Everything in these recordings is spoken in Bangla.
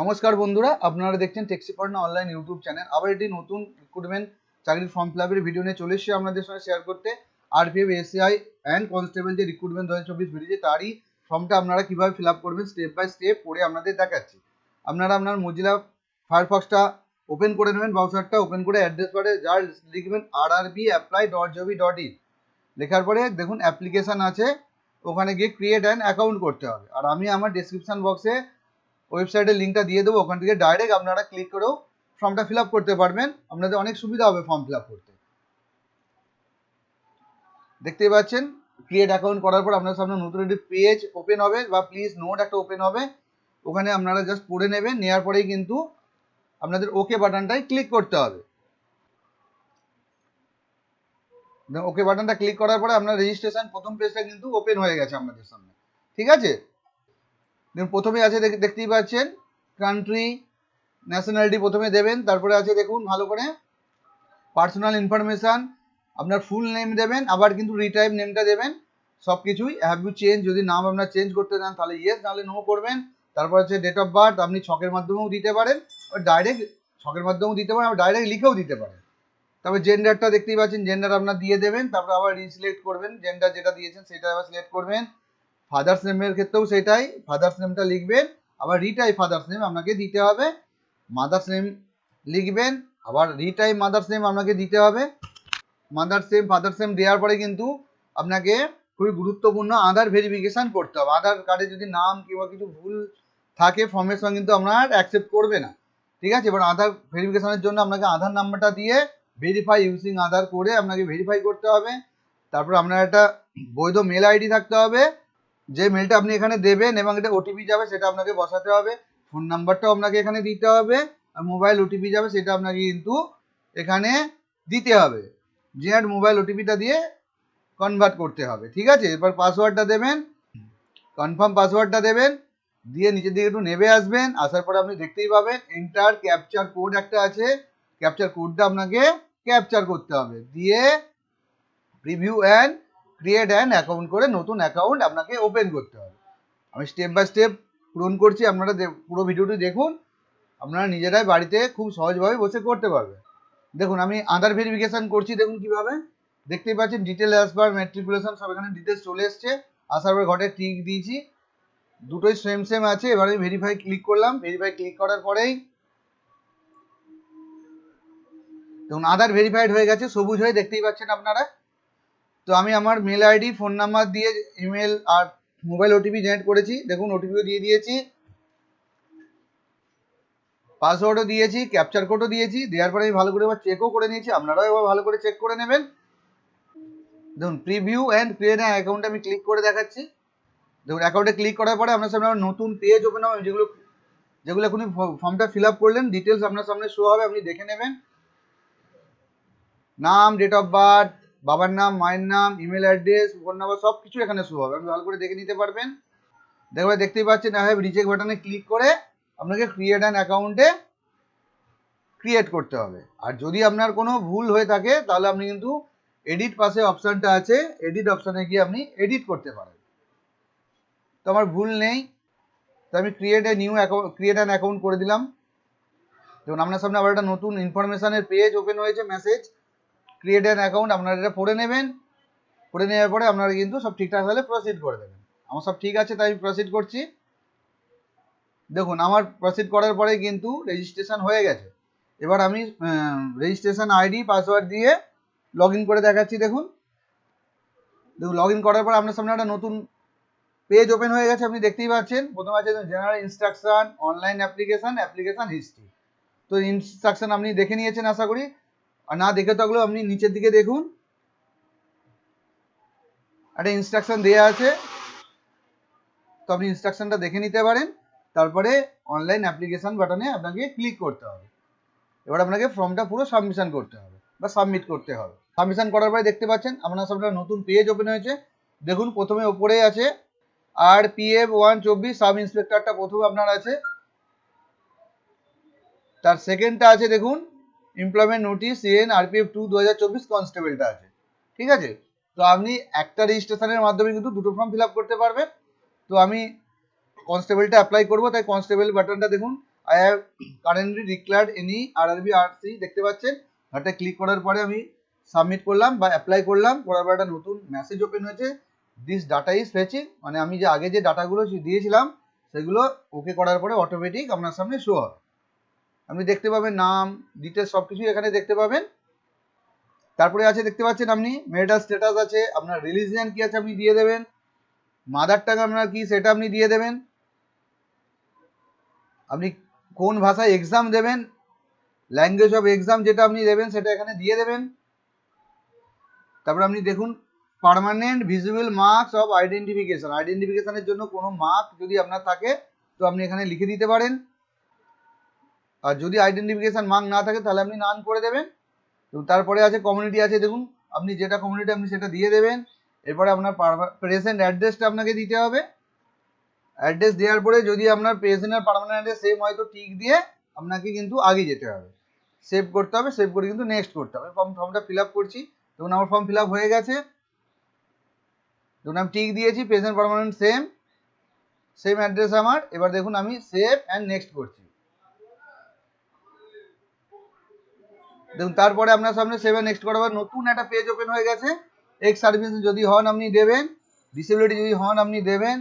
নমস্কার বন্ধুরা, আপনারা দেখছেন টেক্সিপার্টনা অনলাইন ইউটিউব চ্যানেল আবার এটি নতুন রিক্রুটমেন্ট চাকরির ফর্ম ফিল আপের ভিডিও নিয়ে চলে এসেছি আপনাদের সঙ্গে শেয়ার করতে। আরপিএফ এসিআই অ্যান্ড কনস্টেবল যে রিক্রুটমেন্ট দু হাজার চব্বিশ বেরিয়েছে তারই ফর্মটা আপনারা কীভাবে ফিল আপ করবেন স্টেপ বাই স্টেপ পড়ে আপনাদের দেখাচ্ছি। আপনারা আপনার মজিলা ফায়ারফক্সটা ওপেন করে নেবেন ব্রাউজারটা ওপেন করে অ্যাড্রেস বারে যার লিখবেন R R B apply dot G O V dot in লেখার পরে দেখুন অ্যাপ্লিকেশান আছে, ওখানে গিয়ে ক্রিয়েট অ্যান অ্যাকাউন্ট করতে হবে। আর আমি আমার ডেসক্রিপশন বক্সে ওয়েবসাইটের লিঙ্কটা দিয়ে দেবো, ওখান থেকে ডাইরেক্ট আপনারা ক্লিক করেও ফর্মটা ফিল করতে পারবেন। আপনাদের অনেক সুবিধা হবে ফর্ম ফিল করতে। দেখতেই পাচ্ছেন ক্রিয়েট অ্যাকাউন্ট করার পর আপনার সামনে নতুন একটি পেজ ওপেন হবে বা প্লিজ নোট একটা ওপেন হবে। ওখানে আপনারা জাস্ট পড়ে নেবেন নেওয়ার পরেই কিন্তু আপনাদের ওকে বাটনটায় ক্লিক করতে হবে। ওকে বাটনটা ক্লিক করার পরে আপনার রেজিস্ট্রেশন প্রথম পেজটা কিন্তু ওপেন হয়ে গেছে আপনাদের সামনে। ঠিক আছে? দেখুন, প্রথমে আছে দেখ- দেখতেই পাচ্ছেন কান্ট্রি ন্যাশনালিটি প্রথমে দেবেন, তারপরে আছে দেখুন, ভালো করে পার্সোনাল ইনফরমেশান আপনার ফুল নেম দেবেন, আবার কিন্তু রিটাইপ নেমটা দেবেন সব কিছুই হ্যাভ ইউ চেঞ্জ যদি নাম আপনার চেঞ্জ করতে চান, তাহলে ইয়েস নাহলে নো করবেন, তারপর হচ্ছে ডেট অফ বার্থ আপনি ছকের মাধ্যমেও দিতে পারেন ডাইরেক্ট ছকের মাধ্যমেও দিতে পারেন ডাইরেক্ট লিখেও দিতে পারেন তারপর জেন্ডারটা দেখতেই পাচ্ছেন জেন্ডার আপনার দিয়ে দেবেন, তারপর আবার রিসিলেক্ট করবেন জেন্ডার যেটা দিয়েছেন, সেটা আবার সিলেক্ট করবেন ফাদার্স নেমের ক্ষেত্রেও সেটাই ফাদার্স নেমটা লিখবেন, আবার রিটাই ফাদার্স নেম আপনাকে দিতে হবে মাদার্স নেম লিখবেন, আবার রিটাই মাদার্স নেম আপনাকে দিতে হবে মাদার্স নেম ফাদার্স নেম দেওয়ার পরে কিন্তু আপনাকে খুবই গুরুত্বপূর্ণ আধার ভেরিফিকেশন করতে হবে। আধার কার্ডে যদি নাম কিংবা কিছু ভুল থাকে ফর্মের সঙ্গে কিন্তু আপনার অ্যাকসেপ্ট করবে না। ঠিক আছে? এবার আধার ভেরিফিকেশনের জন্য আপনাকে আধার নাম্বারটা দিয়ে ভেরিফাই ইউজিং আধার করে আপনাকে ভেরিফাই করতে হবে। তারপর আপনার একটা বৈধ মেল আইডি থাকতে হবে। যে মেলটা আপনি এখানে দেবেন এবং এটা ওটিপি যাবে, সেটা আপনাকে বসাতে হবে। ফোন নাম্বারটাও আপনাকে এখানে দিতে হবে। আর মোবাইল ওটিপি যাবে, সেটা আপনাকে কিন্তু এখানে দিতে হবে। জিয়ার মোবাইল ওটিপিটা দিয়ে কনভার্ট করতে হবে, ঠিক আছে? এরপর পাসওয়ার্ডটা দেবেন কনফার্ম পাসওয়ার্ডটা দেবেন, দিয়ে নিচের দিকে একটু নেবে আসবেন, আসার পরে আপনি দেখতেই পাবেন এন্টার ক্যাপচার কোড একটা আছে। ক্যাপচার কোডটা আপনাকে ক্যাপচার করতে হবে। দিয়ে review and create an account করে নতুন অ্যাকাউন্ট আপনাকে ওপেন করতে হবে। আমি স্টেপ বাই স্টেপ পূরণ করছি, আপনারা পুরো ভিডিওটি দেখুন। আপনারা নিজেরাই বাড়িতে খুব সহজভাবে বসে করতে পারবে দেখুন, আমি আধার ভেরিফিকেশন করছি, দেখুন কীভাবে। দেখতেই পাচ্ছেন ডিটেল পার ম্যাট্রিকুলেশন সব এখানে ডিটেলস চলে এসছে। আসার পরে ঘটে টিক দিয়েছি। দুটোই সেম সেম আছে। এবার আমি ভেরিফাই ক্লিক করলাম। ভেরিফাই ক্লিক করার পরেই দেখুন আধার ভেরিফাইড হয়ে গেছে, সবুজ হয়ে দেখতেই পাচ্ছেন আপনারা। তো আমি আমার মেল আইডি ফোন নাম্বার দিয়ে ইমেল আর মোবাইল ওটিপি জেনারেট করেছি। দেখুন ওটিপিও দিয়ে দিয়েছি। পাসওয়ার্ডও দিয়েছি ক্যাপচার কোডও দিয়েছি। দেওয়ার পরে আমি ভালো করে এবার চেকও করে নিয়েছি। আপনারাও এবার ভালো করে চেক করে নেবেন। দেখুন প্রিভিউ অ্যান্ড ক্রিয়েট অ্যাকাউন্টে আমি ক্লিক করে দেখাচ্ছি। দেখুন অ্যাকাউন্টে ক্লিক করার পরে আপনার সামনে আবার নতুন পেজ ওপেন হবে। যেগুলো যেগুলো এখনই ফর্মটা ফিল আপ করলেন ডিটেলস আপনার সামনে শো হবে, আপনি দেখে নেবেন। নাম ডেট অফ বার্থ বাবার নাম, মায়ের নাম ইমেল অ্যাড্রেস ফোন নাম্বার সব কিছু এখানে শো হবে। আপনি ভালো করে দেখে নিতে পারবেন। দেখবে দেখতেই পাচ্ছেন আই হ্যাভ রিচেক বাটনে ক্লিক করে আপনাকে ক্রিয়েট অ্যান অ্যাকাউন্টে ক্রিয়েট করতে হবে। আর যদি আপনার কোনো ভুল হয়ে থাকে, তাহলে আপনি কিন্তু এডিট পাশে অপশানটা আছে এডিট অপশানে গিয়ে আপনি এডিট করতে পারেন। তো আমার ভুল নেই। তো আমি create a new account create an account করে দিলাম। দেখুন, আপনার সামনে আবার একটা নতুন ইনফরমেশনের পেজ ওপেন হয়েছে মেসেজ ক্রিয়েট অ্যান অ্যাকাউন্ট আপনারা এটা পড়ে নেবেন। পড়ে নেওয়ার পরে আপনারা কিন্তু সব ঠিকঠাক হলে প্রসিড করে দেবেন। আমার সব ঠিক আছে, তাই আমি প্রসিড করছি। দেখুন, আমার প্রসিড করার পরে কিন্তু রেজিস্ট্রেশন হয়ে গেছে। এবার আমি রেজিস্ট্রেশন আইডি পাসওয়ার্ড দিয়ে লগ করে দেখাচ্ছি, দেখুন। দেখুন লগ করার পর আপনার সামনে একটা নতুন পেজ ওপেন হয়ে গেছে, আপনি দেখতেই পাচ্ছেন। প্রথমে আছে general instruction online application application history তো ইনস্ট্রাকশন আপনি দেখে নিয়েছেন, আশা করি। আর না দেখে থাকলেও আপনি নিচের দিকে দেখুন। একটা ইনস্ট্রাকশন দেওয়া আছে। তো আপনি ইনস্ট্রাকশনটা দেখে নিতে পারেন। তারপরে অনলাইন অ্যাপ্লিকেশন বাটনে আপনাকে ক্লিক করতে হবে। এবার আপনাকে ফর্মটা পুরো সাবমিশন করতে হবে বা সাবমিট করতে হবে। সাবমিশন করার পরে দেখতে পাচ্ছেন, আপনার সামনে নতুন পেজ ওপেন হয়েছে। দেখুন, প্রথমে ওপরে আছে আর পিএফ ওয়ান চব্বিশ সাব ইন্সপেক্টরটা প্রথমে আপনার আছে। তার সেকেন্ডটা আছে, দেখুন। Employment notice CEN RPF two দু হাজার চব্বিশ কনস্টেবলটা আছে। ঠিক আছে? তো আপনি একটা রেজিস্ট্রেশনের মাধ্যমে কিন্তু দুটো ফর্ম ফিল আপ করতে পারবেন। তো আমি কনস্টেবলটা অ্যাপ্লাই করব, তাই কনস্টেবল বাটনটা দেখুন। I have currently declared any R RB R C দেখতে পাচ্ছেন? ওটা ক্লিক করার পরে আমি সাবমিট করলাম বা অ্যাপ্লাই করলাম। করার পর একটা নতুন মেসেজ ওপেন হয়েছে। দিস ডাটা ইজ ফেচিং মানে আমি যে আগে যে ডাটাগুলো দিয়েছিলাম, সেগুলো ওকে করার পরে অটোমেটিক আপনার সামনে শো হবে। আপনি দেখতে পাবেন নাম ডিটেলস সব কিছুই এখানে দেখতে পাবেন। তারপরে আছে, দেখতে পাচ্ছেন আপনি মেরিটাল স্ট্যাটাস আছে, আপনার রিলিজিয়ান কি আছে আপনি দিয়ে দেবেন মাদার টাং আপনার কি সেটা আপনি দিয়ে দেবেন। আপনি কোন ভাষায় এক্সাম দেবেন ল্যাঙ্গুয়েজ অফ এক্সাম যেটা আপনি দেবেন সেটা এখানে দিয়ে দেবেন। তারপরে আপনি দেখুন permanent visible marks of identification আইডেন্টিফিকেশনের জন্য কোনো মার্ক যদি আপনার থাকে, তো আপনি এখানে লিখে দিতে পারেন। আর যদি আইডেন্টিফিকেশন মার্ক না থাকে, তাহলে আপনি নান করে দেবেন। তো তারপরে আছে কমিউনিটি আছে, দেখুন, আপনি যেটা কমিউনিটি আপনি সেটা দিয়ে দেবেন। এরপরে আপনার প্রেজেন্ট অ্যাড্রেসটা আপনাকে দিতে হবে। অ্যাড্রেস দেওয়ার পরে যদি আপনার প্রেজেন্ট আর পার্মানেন্ট অ্যাড্রেস সেম হয়তো টিক দিয়ে আপনাকে কিন্তু আগে যেতে হবে। সেভ করতে হবে সেভ করে কিন্তু নেক্সট করতে হবে। ফর্ম ফর্মটা ফিল আপ করছি। দেখুন, আমার ফর্ম ফিল আপ হয়ে গেছে। দেখুন, আমি টিক দিয়েছি present permanent same same address আমার। এবার দেখুন, আমি সেভ অ্যান্ড নেক্সট করছি। দেখুন, তারপরে আপনার সামনে সেভেন নেক্সট পর নতুন একটা পেজ ওপেন হয়ে গেছে। এক্স সার্ভিস যদি হন আপনি দেবেন ডিসেবিলিটি যদি হন আপনি দেবেন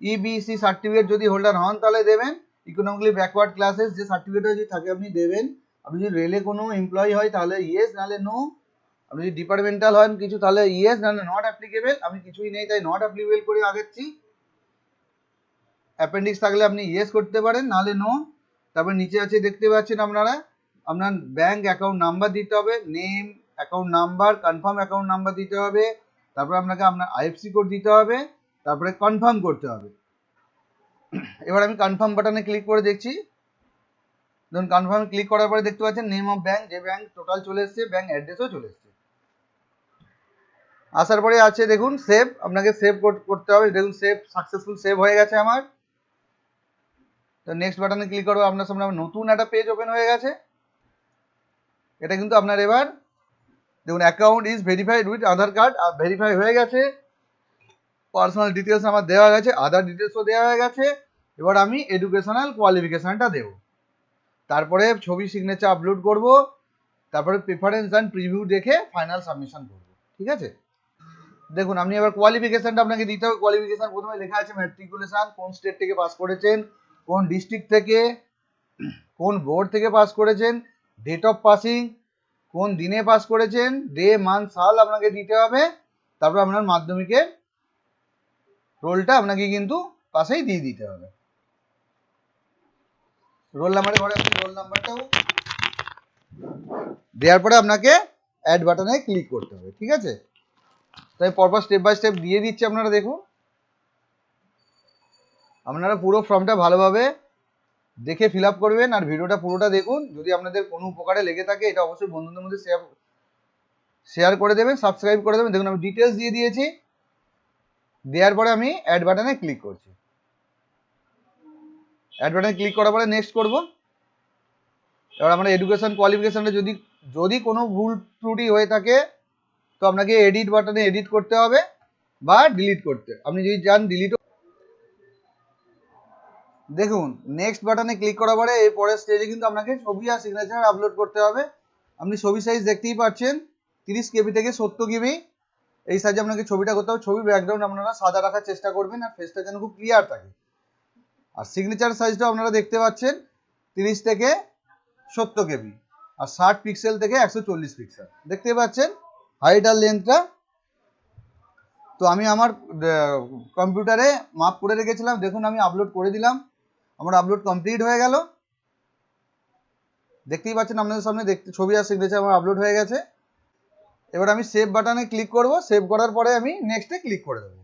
ইবিসি সার্টিফিকেট যদি হোল্ডার হন তাহলে দেবেন ইকোনমিক্যালি ব্যাকওয়ার্ড ক্লাসেস যে সার্টিফিকেট যদি থাকে আপনি দেবেন। আপনি যদি রেলে কোনো এমপ্লয়ি হয় তাহলে ইয়েস নাহলে নো আপনি যদি ডিপার্টমেন্টাল হন কিছু তাহলে ইয়েস নাহলে নট অ্যাপ্লিকেবল আমি কিছুই নেই, তাই নট অ্যাপ্লিকেবল করে আগেছি অ্যাপেন্ডিক্স থাকলে আপনি ইয়েস করতে পারেন, নাহলে নো তারপর নিচে আছে, দেখতে পাচ্ছেন আপনারা। আপনার ব্যাংক অ্যাকাউন্ট নাম্বার দিতে হবে name account number confirm account number দিতে হবে, তারপরে আপনাকে আপনার আইএফসি কোড দিতে হবে, তারপরে কনফার্ম করতে হবে। এবার আমি কনফার্ম বাটনে ক্লিক করে দেখছি। ধরুন কনফার্ম ক্লিক করার পরে দেখতে পাচ্ছেন নেম অফ ব্যাংক যে ব্যাংক টোটাল চলে এসছে ব্যাংক অ্যাড্রেসও চলে এসছে। আসার পরে আছে দেখুন সেভ আপনাকে সেভ করতে হবে। দেখুন সেভ সাকসেসফুল সেভ হয়ে গেছে আমার। তো নেক্সট বাটনে ক্লিক করব, আপনার সামনে নতুন একটা পেজ ওপেন হয়ে গেছে। এটা কিন্তু আপনার এবার দেখুন account is verified with Aadhaar card verify হয়ে গেছে। পার্সোনাল ডিটেলস আমার দেওয়া গেছে আধার ডিটেলসও দেওয়া হয়ে গেছে। এবার আমি এডুকেশনাল কোয়ালিফিকেশানটা দেব। তারপরে ছবি সিগনেচার আপলোড করব, তারপরে প্রিফারেন্স অ্যান্ড প্রিভিউ দেখে ফাইনাল সাবমিশন করব, ঠিক আছে? দেখুন আপনি এবার কোয়ালিফিকেশনটা আপনাকে দিতে হবে। কোয়ালিফিকেশন প্রথমে লেখা আছে ম্যাট্রিকুলেশন কোন স্টেট থেকে পাস করেছেন, কোন ডিস্ট্রিক্ট থেকে, কোন বোর্ড থেকে পাস করেছেন। ডেট অফ পাসিং কোন দিনে পাস করেছেন ডে মান্থ সাল আপনাকে দিতে হবে। তারপর আপনার মাধ্যমিকের রোলটা আপনাকে কিন্তু পাশেই দিয়ে দিতে হবে। রোল নাম্বারের ঘরে আপনি রোল নাম্বারটাও দেওয়ার পরে আপনাকে অ্যাড বাটনে ক্লিক করতে হবে, ঠিক আছে? তাই পরপর স্টেপ বাই স্টেপ দিয়ে দিচ্ছি আপনারা, দেখুন। আপনারা পুরো ফর্মটা ভালোভাবে দেখে ফিল আপ করবেন আর ভিডিওটা পুরোটা দেখুন। যদি আপনাদের কোনো উপকারে লেগে থাকে, এটা অবশ্যই বন্ধুদের মধ্যে শেয়ার শেয়ার করে দেবেন সাবস্ক্রাইব করে দেবেন। দেখুন, আমি ডিটেলস দিয়ে দিয়েছি। দেওয়ার পরে আমি অ্যাড বাটনে ক্লিক করছি। অ্যাড বাটনে ক্লিক করার পরে নেক্সট করব। এবার আমরা এডুকেশন কোয়ালিফিকেশনটা যদি যদি কোনো ভুল ত্রুটি হয়ে থাকে, তো আপনাকে এডিট বাটনে এডিট করতে হবে বা ডিলিট করতে। আপনি যদি চান ডিলিট দেখুন নেক্সট বাটনে ক্লিক করার পরে এই পরের স্টেজে কিন্তু আপনাকে ছবি আর সিগনেচার আপলোড করতে হবে। আপনি ছবি সাইজ দেখতেই পাচ্ছেন, তিরিশ কেবি থেকে সত্তর কেবি এই সাইজে আপনাকে ছবিটা করতে হবে ছবি ব্যাকগ্রাউন্ড আপনারা সাদা রাখার চেষ্টা করবেন আর ফেসটা যেন খুব ক্লিয়ার থাকে। আর সিগনেচার সাইজটাও আপনারা দেখতে পাচ্ছেন, তিরিশ থেকে সত্তর কেবি আর ষাট পিক্সেল থেকে একশো চল্লিশ পিক্সেল দেখতে পাচ্ছেন হাইট আর লেন্থটা তো আমি আমার কম্পিউটারে মাপ করে রেখেছিলাম। দেখুন, আমি আপলোড করে দিলাম। আমার আপলোড কমপ্লিট হয়ে গেল। দেখতেই পাচ্ছেন আপনাদের সামনে দেখতে ছবি আর সিগনেচার আমার আপলোড হয়ে গেছে। এবার আমি সেভ বাটনে ক্লিক করব। সেভ করার পরে আমি নেক্সটে ক্লিক করে দেবো।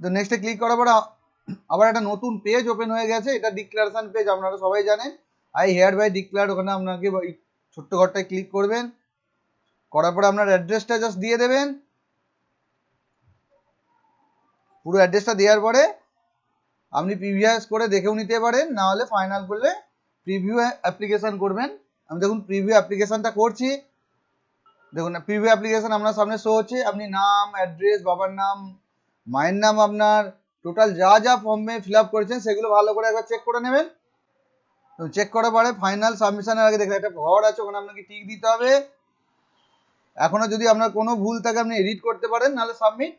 তো নেক্সটে ক্লিক করার পরে আবার একটা নতুন পেজ ওপেন হয়ে গেছে। এটা ডিক্লারেশন পেজ আপনারা সবাই জানেন। আই হেয়ার বাই ডিক্লার ওখানে আপনাকে ছোট্ট ঘরটায় ক্লিক করবেন। করার পরে আপনার অ্যাড্রেসটা জাস্ট দিয়ে দেবেন। পুরো অ্যাড্রেসটা দেওয়ার পরে আপনি প্রিভিয়াস করে দেখেও নিতে পারেন, না হলে ফাইনাল করলে প্রিভিউ অ্যাপ্লিকেশন করবেন। আমি দেখুন প্রিভিউ অ্যাপ্লিকেশনটা করছি। দেখুন প্রিভিউ অ্যাপ্লিকেশন আপনার সামনে শো হচ্ছে। আপনি নাম অ্যাড্রেস বাবার নাম, মায়ের নাম আপনার টোটাল যা যা ফর্মে ফিল আপ করেছেন, সেগুলো ভালো করে একবার চেক করে নেবেন। চেক করার পরে ফাইনাল সাবমিশনের আগে দেখেন, একটা ঘর আছে, ওখানে আপনাকে টিক দিতে হবে। এখনও যদি আপনার কোনো ভুল থাকে, আপনি এডিট করতে পারেন, নাহলে সাবমিট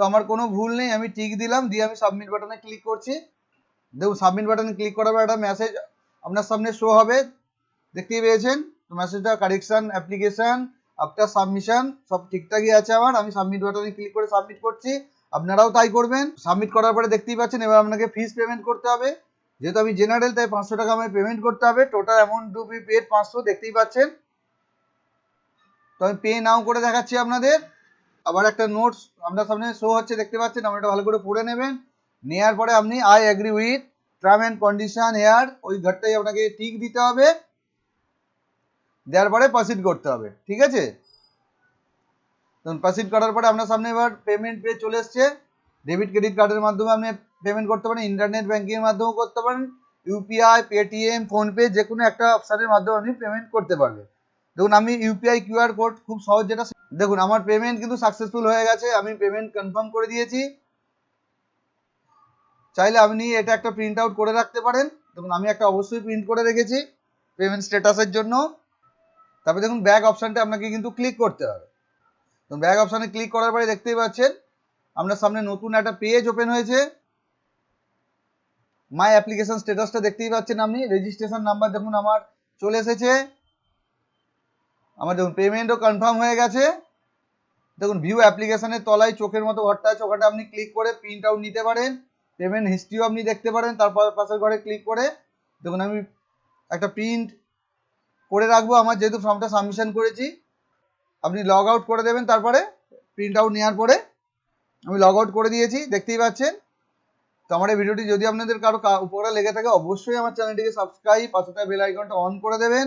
তো আমার কোনো ভুল নেই, আমি টিক দিলাম, দিয়ে আমি সাবমিট বাটনে ক্লিক করছি। দেখুন সাবমিট বাটনে ক্লিক করার পর একটা মেসেজ আপনার সামনে শো হবে। দেখতেই পেয়েছেন? তো মেসেজটা কারেকশন অ্যাপ্লিকেশন আফটার সাবমিশন সব ঠিকঠাকই আছে আমার। আমি সাবমিট বাটনে ক্লিক করে সাবমিট করছি। আপনারাও তাই করবেন। সাবমিট করার পরে দেখতেই পাচ্ছেন, এবার আপনাকে ফিস পেমেন্ট করতে হবে। যেহেতু আমি জেনারেল তাই পাঁচশো টাকা আমায় পেমেন্ট করতে হবে। Total amount to be paid পাঁচশো, দেখতেই পাচ্ছেন? তো আমি পে নাও করে দেখাচ্ছি আপনাদের। আবার একটা নোটস আপনার সামনে শো হচ্ছে, দেখতে পাচ্ছেন? আপনি ভালো করে পড়ে নেবেন। নেওয়ার পরে আপনি I agree with term and condition here ওই ঘরটাই আপনাকে টিক দিতে হবে। দেওয়ার পরে প্রসিড করতে হবে, ঠিক আছে? তখন প্রসিড করার পরে আপনার সামনে এবার পেমেন্ট পে চলে এসছে। ডেবিট ক্রেডিট কার্ডের মাধ্যমে আপনি পেমেন্ট করতে পারেন ইন্টারনেট ব্যাঙ্কিংয়ের মাধ্যমেও করতে পারেন ইউপিআই পেটিএম ফোনপে যে কোনো একটা অপশানের মাধ্যমে আপনি পেমেন্ট করতে পারবেন। দেখুন, আমি ইউপিআই কিউআর কোড খুব সহজ যেটা দেখুন, আমার পেমেন্ট কিন্তু সাকসেসফুল হয়ে গেছে, আমি পেমেন্ট কনফার্ম করে দিয়েছি। চাইলে আপনি এটা একটা প্রিন্ট আউট করে রাখতে পারেন। দেখুন, আমি একটা অবশ্যই প্রিন্ট করে রেখেছি পেমেন্ট স্ট্যাটাসের জন্য। তারপরে দেখুন ব্যাক অপশানটা আপনাকে কিন্তু ক্লিক করতে হবে। তো ব্যাক অপশানে ক্লিক করার পরে দেখতেই পাচ্ছেন আপনার সামনে নতুন একটা পেজ ওপেন হয়েছে। মাই অ্যাপ্লিকেশন স্ট্যাটাসটা দেখতেই পাচ্ছেন আপনি। রেজিস্ট্রেশন নাম্বার দেখুন, আমার চলে এসেছে। আমার দেখুন পেমেন্টও কনফার্ম হয়ে গেছে। দেখুন ভিউ অ্যাপ্লিকেশনের তলায় চোখের মতো ঘরটা আছে ওখানে আপনি ক্লিক করে প্রিন্ট আউট নিতে পারেন। পেমেন্ট হিস্ট্রিও আপনি দেখতে পারেন তারপর পাশের ঘরে ক্লিক করে। দেখুন, আমি একটা প্রিন্ট করে রাখব, আমার যেহেতু ফর্মটা সাবমিশন করেছি। আপনি লগ আউট করে দেবেন, তারপরে প্রিন্ট আউট নেওয়ার পরে আমি লগ আউট করে দিয়েছি, দেখতেই পাচ্ছেন। তো আমার এই ভিডিওটি যদি আপনাদের কারও উপকারে লেগে থাকে, অবশ্যই আমার চ্যানেলটিকে সাবস্ক্রাইব পাশে বেল আইকনটা অন করে দেবেন।